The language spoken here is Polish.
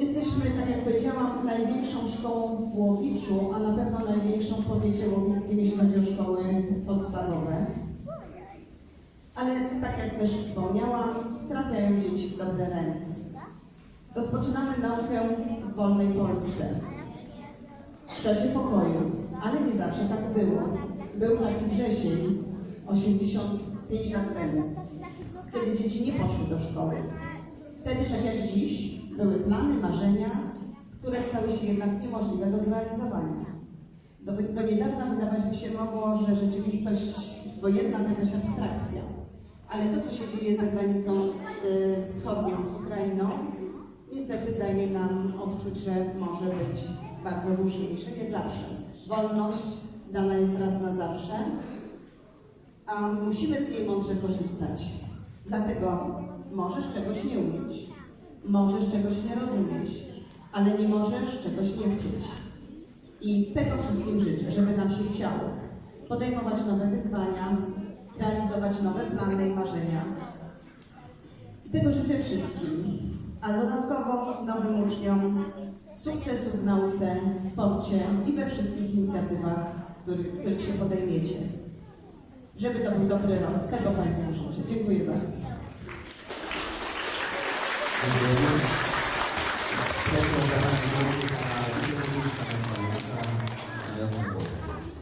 Jesteśmy, tak jak powiedziałam, największą szkołą w Łowiczu, a na pewno największą w powiecie łowickim, jeśli chodzi o szkoły podstawowe. Ale tak jak też wspomniałam, trafiają dzieci w dobre ręce. Rozpoczynamy naukę w wolnej Polsce. W czasie pokoju, ale nie zawsze tak było. Był taki wrzesień, 85 lat temu, kiedy dzieci nie poszły do szkoły. Wtedy, tak jak dziś, były plany, marzenia, które stały się jednak niemożliwe do zrealizowania. Do, do niedawna wydawać by się mogło, że rzeczywistość wojenna to jakaś abstrakcja. Ale to, co się dzieje za granicą y, wschodnią z Ukrainą, niestety daje nam odczuć, że może być bardzo różnie, że nie zawsze. Wolność dana jest raz na zawsze, a musimy z niej mądrze korzystać. Dlatego możesz czegoś nie umieć, możesz czegoś nie rozumieć, ale nie możesz czegoś nie chcieć. I tego wszystkim życzę, żeby nam się chciało podejmować nowe wyzwania, realizować nowe plany i marzenia. I tego życzę wszystkim, a dodatkowo nowym uczniom sukcesów w nauce, w sporcie i we wszystkich inicjatywach, których, których się podejmiecie. Żeby to był dobry rok. Tego Państwu życzę. Dziękuję bardzo. Thank you.